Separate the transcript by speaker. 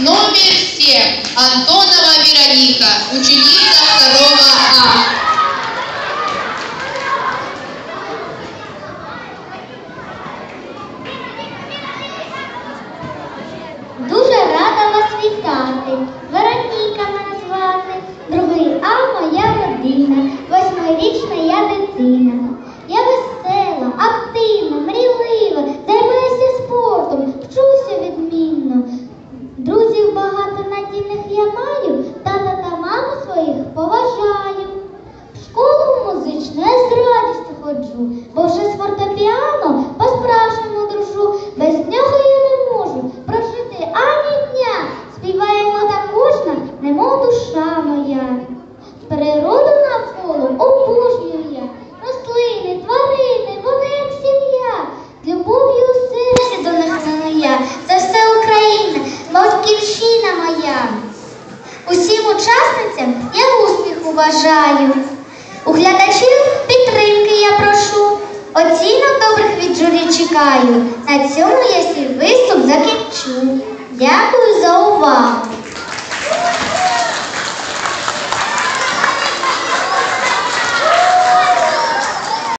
Speaker 1: номер 7. Антонова Вероника, ученица 2 А.
Speaker 2: Дуже рада вас вітати. Вероніка мене звати. Другий А моя родина. Восьмирічна я дитина. Бо вже з фортепіано по-справжньому дружу. Без нього я не можу прожити ані дня. Співаємо так кожна, немов душа моя. Природу навколо обожнюю я. Рослини, тварини, вони як сім'я. Любов'ю серці до них я. Це все Україна, батьківщина моя. Усім учасницям я успіху бажаю. У глядачів підтримки я чекаю. На цьому я свій виступ закінчу. Дякую за увагу.